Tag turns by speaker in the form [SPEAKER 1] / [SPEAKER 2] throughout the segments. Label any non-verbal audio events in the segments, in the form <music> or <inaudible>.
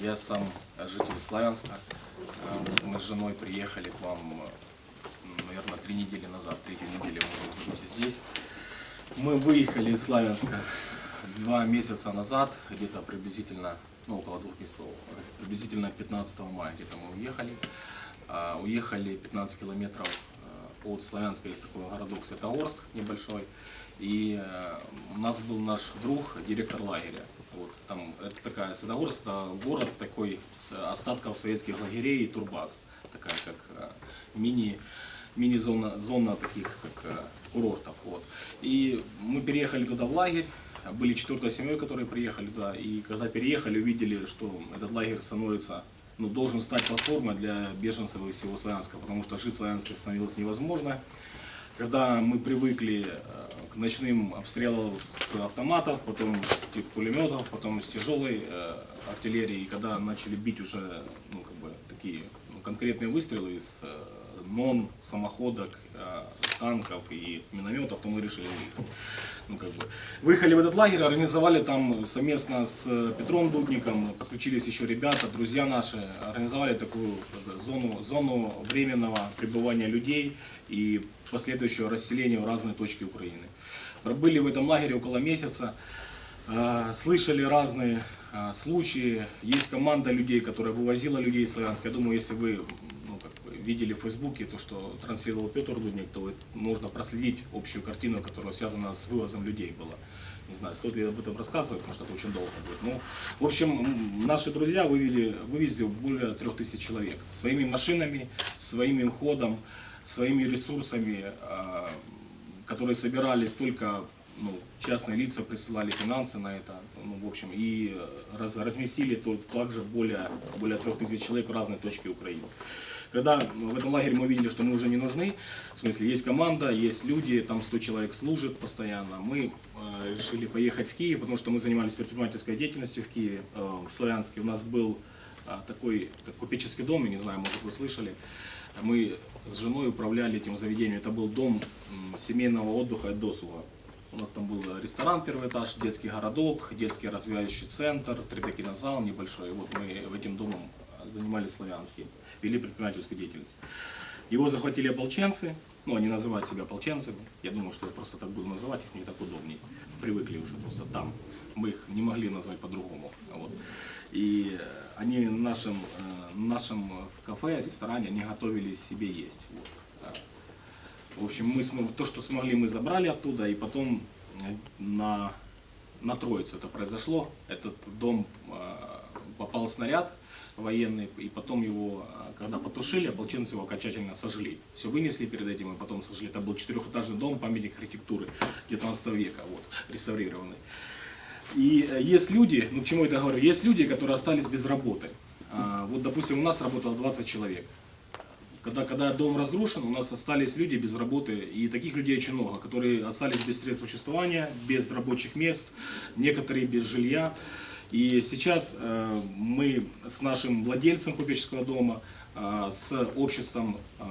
[SPEAKER 1] Я сам житель Славянска. Э, Мы с женой приехали к вам, наверное, три недели назад. Третью неделю мы находимся здесь. Мы выехали из Славянска два месяца назад, где-то приблизительно, ну, около двух месяцев, приблизительно 15 мая где-то мы уехали. А, Уехали 15 километров э, от Славянска, есть такой городок Светогорск небольшой. И э, у нас был наш друг, директор лагеря. Вот, там, это такая, Светогорск, это город такой с остатков советских лагерей и турбаз. Такая как э, мини, мини-зона зона таких как э, курортов. Вот. И мы переехали туда в лагерь, были четвертой семьей, которые приехали туда, и когда переехали, увидели, что этот лагерь становится, ну, должен стать платформой для беженцев из всего Славянска, потому что жить в Славянске становилось невозможно. Когда мы привыкли э, к ночным обстрелам с автоматов, потом с пулеметов, потом с тяжелой э, артиллерии, и когда начали бить уже ну, как бы, такие ну, конкретные выстрелы из э, МОН, самоходок, танков и минометов, то мы решили выехать. Ну, как бы. Выехали в этот лагерь, организовали там совместно с э, Петром Дудником, подключились еще ребята, друзья наши, организовали такую зону, зону временного пребывания людей и последующего расселения в разные точки Украины. Пробыли в этом лагере около месяца, э, слышали разные э, случаи. Есть команда людей, которая вывозила людей из Славянска. Я думаю, если вы видели в Фейсбуке то, что транслировал Петр Дудник, то можно проследить общую картину, которая связана с вывозом людей была. Не знаю, стоит ли об этом рассказывать, потому что это очень долго будет. Ну, в общем, наши друзья вывели, вывезли более трех тысяч человек. Своими машинами, своим ходом, своими ресурсами, а, которые собирались только ну, частные лица присылали финансы на это, ну, в общем, и раз- разместили тут также более, более трех тысяч человек в разные точки Украины. Когда в этом лагере мы увидели, что мы уже не нужны, в смысле, есть команда, есть люди, там 100 человек служит постоянно, мы э, решили поехать в Киев, потому что мы занимались предпринимательской деятельностью в Киеве, э, в Славянске. У нас был а, такой как купеческий дом, я не знаю, может вы слышали. Мы с женой управляли этим заведением. Это был дом м, семейного отдыха и досуга. У нас там был ресторан первый этаж, детский городок, детский развивающий центр, 3D-кинозал небольшой. Вот мы этим домом занимались славянским, вели предпринимательскую деятельность. Его захватили ополченцы, ну они называют себя ополченцами, я думаю, что я просто так буду называть их, мне так удобнее. Привыкли уже просто там. Мы их не могли назвать по-другому. Вот. И они в нашем, э, в нашем кафе, ресторане, они готовили себе есть. Вот. В общем, мы то, что смогли, мы забрали оттуда, и потом э, на, на Троицу это произошло. Этот дом э, попал снаряд военный, и потом его, э, когда потушили, ополченцы его окончательно сожгли. Все вынесли перед этим, и потом сожгли. Это был четырехэтажный дом, памятник архитектуры 19 века, вот, реставрированный. И есть люди, ну к чему я это говорю, есть люди, которые остались без работы. А, Вот, допустим, у нас работало 20 человек. Когда, когда дом разрушен, у нас остались люди без работы, и таких людей очень много, которые остались без средств существования, без рабочих мест, некоторые без жилья. И сейчас э, мы с нашим владельцем купеческого дома, э, с обществом э,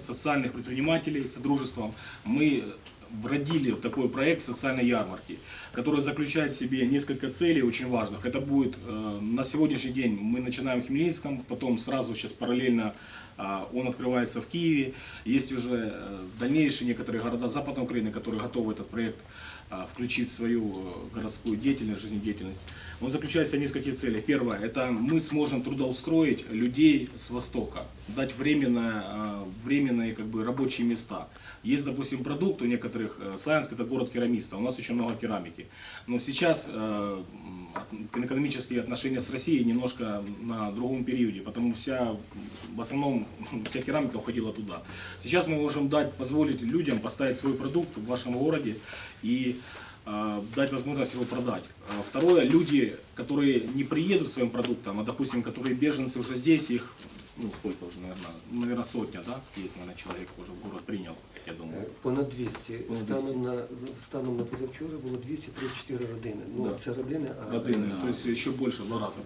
[SPEAKER 1] социальных предпринимателей, с дружеством, мы вродили в такой проект социальной ярмарки, который заключает в себе несколько целей очень важных. Это будет э, на сегодняшний день мы начинаем в Хмельницком, потом сразу сейчас параллельно он открывается в Киеве. Есть уже э, дальнейшие некоторые города Западной Украины, которые готовы этот проект а, включить в свою э, городскую деятельность, жизнедеятельность. Он заключается в нескольких целях. Первое, это мы сможем трудоустроить людей с Востока, дать временное, а, временные как бы, рабочие места. Есть, допустим, продукт у некоторых, э, Славянск это город керамиста, у нас очень много керамики. Но сейчас экономические отношения с Россией немножко на другом периоде, потому вся, в основном <laughs> вся керамика уходила туда. Сейчас мы можем дать, позволить людям поставить свой продукт в вашем городе и э, дать возможность его продать. А Второе, люди, которые не приедут своим продуктом, а, допустим, которые беженцы уже здесь, их ну сколько уже, наверное, наверное, сотня, да, есть, наверное, человек уже в город принял, я
[SPEAKER 2] Е,
[SPEAKER 1] думаю.
[SPEAKER 2] Понад 200.
[SPEAKER 1] Понад 200.
[SPEAKER 2] Станом на станом на позавчора було 234 родини. Ну
[SPEAKER 1] Да.
[SPEAKER 2] це родини, а
[SPEAKER 1] Родины, то есть еще больше, в два раза.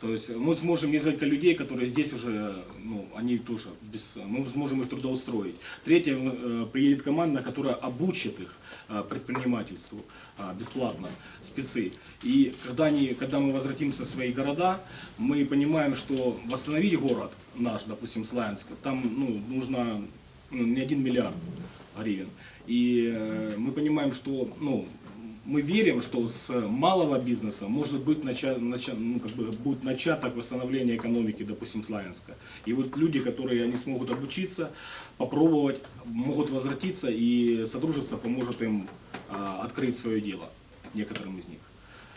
[SPEAKER 1] То есть мы сможем несколько людей, которые здесь уже, ну, они тоже без, мы сможем их трудоустроить. Третье, э, приедет команда, которая обучит их э, предпринимательству э, бесплатно, спецы. И когда, они, когда мы возвратимся в свои города, мы понимаем, что восстановить город наш, допустим, Славянск, там ну, нужно ну, не один миллиард гривен. И мы понимаем, что ну, мы верим, что с малого бизнеса может быть нача, нача- ну, как бы будет начаток восстановления экономики, допустим, Славянска. И вот люди, которые они смогут обучиться, попробовать, могут возвратиться, и Содружество поможет им а, открыть свое дело, некоторым из них.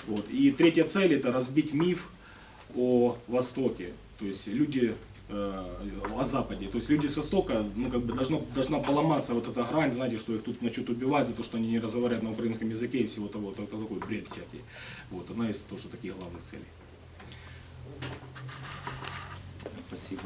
[SPEAKER 1] Вот. И третья цель – это разбить миф о Востоке. То есть люди о Западе. То есть люди с Востока, ну как бы должно, должна поломаться вот эта грань, знаете, что их тут начнут убивать за то, что они не разговаривают на украинском языке и всего того. Это такой бред всякий. Вот, одна из тоже таких главных целей.
[SPEAKER 3] Спасибо.